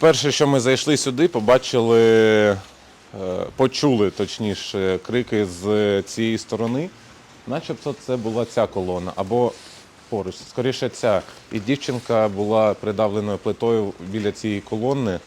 Перше, що ми зайшли сюди, побачили, е, почули точніше крики з цієї сторони, начебто це була ця колона або поруч. Скоріше ця. І дівчинка була придавленою плитою біля цієї колони,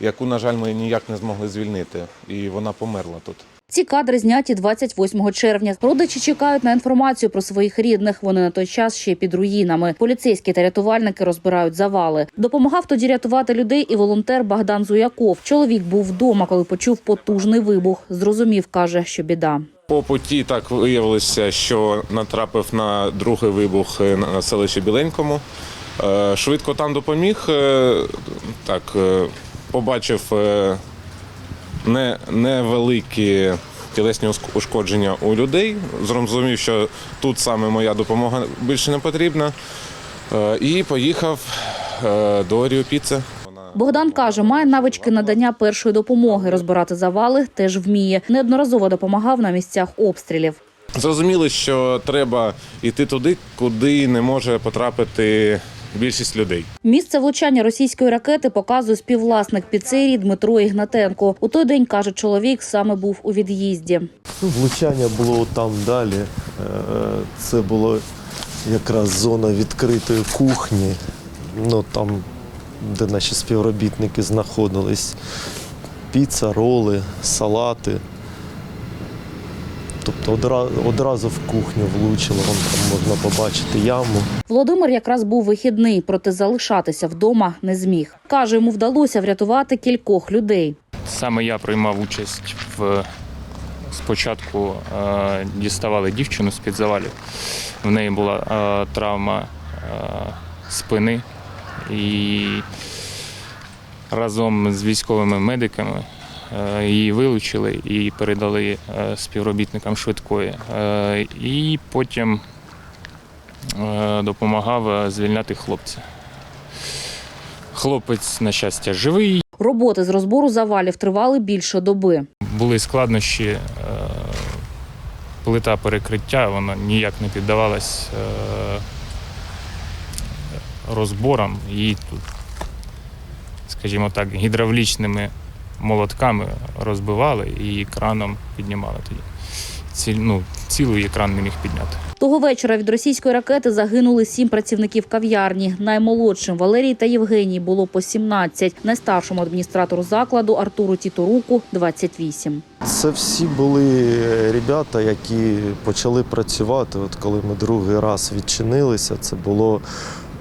яку, на жаль, ми ніяк не змогли звільнити. І вона померла тут. Ці кадри зняті 28 червня. Родичі чекають на інформацію про своїх рідних. Вони на той час ще під руїнами. Поліцейські та рятувальники розбирають завали. Допомагав тоді рятувати людей і волонтер Богдан Зуяков. Чоловік був вдома, коли почув потужний вибух. Зрозумів, каже, що біда. По путі так виявилося, що натрапив на другий вибух е, на селищі Біленькому. Е, Швидко там допоміг. е, Так, побачив не, невеликі тілесні ушкодження у людей. Зрозумів, що тут саме моя допомога більше не потрібна. Е, І поїхав е, до Ріопіце. Богдан каже, має навички надання першої допомоги. Розбирати завали теж вміє. Неодноразово допомагав на місцях обстрілів. Зрозуміли, що треба йти туди, куди не може потрапити більшість людей. Місце влучання російської ракети показує співвласник піцерії Дмитро Ігнатенко. У той день каже, чоловік саме був у від'їзді. Ну, Влучання було там далі. Е, Це була якраз зона відкритої кухні. Ну там, де наші співробітники знаходились. Піца, роли, салати. Тобто одра- одразу в кухню влучило, Вон там можна побачити яму. Володимир якраз був вихідний, проте залишатися вдома не зміг. Каже, йому вдалося врятувати кількох людей. Саме я приймав участь в спочатку е, діставали дівчину з під завалів. В неї була е, травма е, спини і разом з військовими медиками її вилучили і передали е, співробітникам швидкої. Е, і потім е, допомагав е, звільняти хлопця. Хлопець, на щастя, живий. Роботи з розбору завалів тривали більше доби. були складнощі. е, Плита перекриття, вона ніяк не піддавалась е, розборам. Її тут, скажімо так, гідравлічними молотками розбивали і краном піднімали тоді. Ці, ну, цілий екран не міг підняти. Того вечора від російської ракети загинули сім працівників кав'ярні. Наймолодшим Валерій та Євгеній було по 17, найстаршому адміністратору закладу Артуру Тіторуку – 28. Це всі були ребята, які почали працювати. От коли ми другий раз відчинилися, це було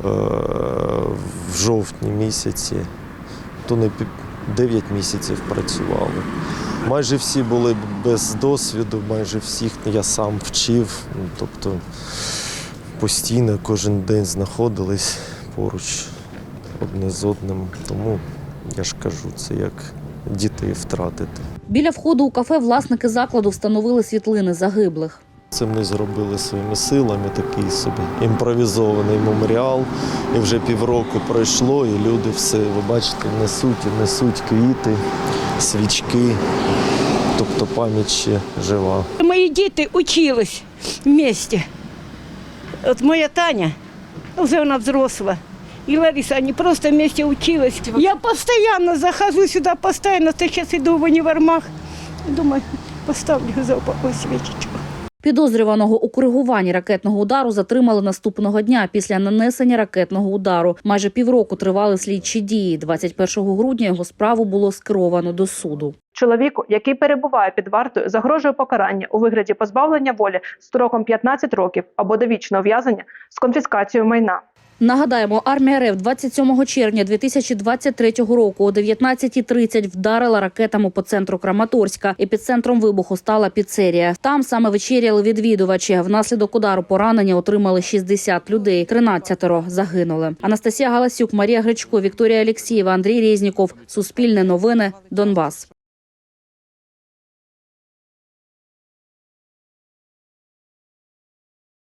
е, в жовтні місяці. То не 9 місяців працювали. Майже всі були без досвіду, майже всіх я сам вчив. Ну, Тобто постійно кожен день знаходились поруч одне з одним. Тому я ж кажу, це як дітей втратити. Біля входу у кафе власники закладу встановили світлини загиблих. Це ми зробили своїми силами такий собі імпровізований меморіал. І вже півроку пройшло, і люди все, ви бачите, несуть і несуть квіти, свічки. Тобто пам'ять ще жива. Мої діти учились вместе. От моя Таня, вже вона взросла. И Лариса, они просто вместе учились. Я постоянно захожу сюда, постоянно. Сейчас иду в универмаг. Думаю, поставлю за упокой свечечку. Підозрюваного у коригуванні ракетного удару затримали наступного дня після нанесення ракетного удару. Майже півроку тривали слідчі дії. 21 грудня його справу було скеровано до суду. Чоловіку, який перебуває під вартою, загрожує покарання у вигляді позбавлення волі строком 15 років або довічного в'язання з конфіскацією майна. Нагадаємо, армія РФ 27 червня 2023 року о 19.30 вдарила ракетами по центру Краматорська. Епіцентром вибуху стала піцерія. Там саме вечеряли відвідувачі. Внаслідок удару поранення отримали 60 людей. 13 загинули. Анастасія Галасюк, Марія Гречко, Вікторія Алєксєєва, Андрій Резніков. Суспільне новини. Донбас.